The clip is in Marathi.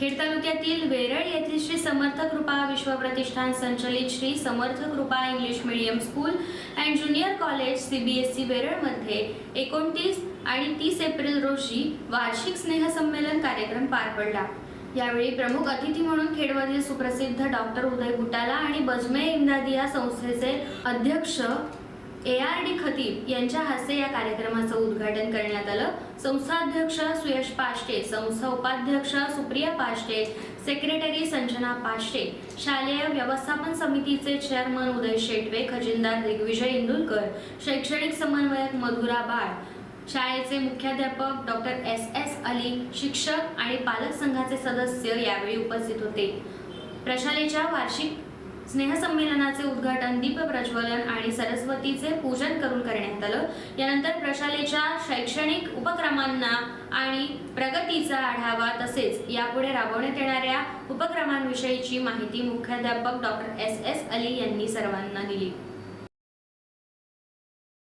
खेड तालुक्यातील वेरळ येथील श्री समर्थ कृपा विश्व प्रतिष्ठान संचलित Shri Samarth Krupa English medium school and junior college CBSE वेरळमध्ये एकोणतीस आणि तीस एप्रिल रोजी वार्षिक स्नेहसंमेलन कार्यक्रम पार पडला. यावेळी प्रमुख अतिथी म्हणून खेडमधील सुप्रसिद्ध डॉक्टर उदय बुटाला आणि बजमे इम्दादी या संस्थेचे अध्यक्ष ए आर डी खतीब यांच्या हस्ते या कार्यक्रमाचं उद्घाटन करण्यात आलं. संस्थाध्यक्ष सुयश पाष्टे संस्था उपाध्यक्ष सुप्रिया पाष्टे सेक्रेटरी संजना पाष्टे शालेय व्यवस्थापन समितीचे चेअरमन उदय शेटवे खजिनदार दिग्विजय इंदुलकर शैक्षणिक समन्वयक मधुरा बाळ शाळेचे मुख्याध्यापक डॉक्टर एस एस अली शिक्षक आणि पालक संघाचे सदस्य यावेळी उपस्थित होते. प्रशालेच्या वार्षिक स्नेहसंमेलनाचे उद्घाटन दीप प्रज्वलन आणि सरस्वतीचे पूजन करून करण्यात आलं. यानंतर प्रशालेच्या शैक्षणिक उपक्रमांना आणि प्रगतीचा आढावा तसेच यापुढे राबवण्यात येणाऱ्या उपक्रमांविषयीची माहिती मुख्याध्यापक डॉक्टर एस एस अली यांनी सर्वांना दिली.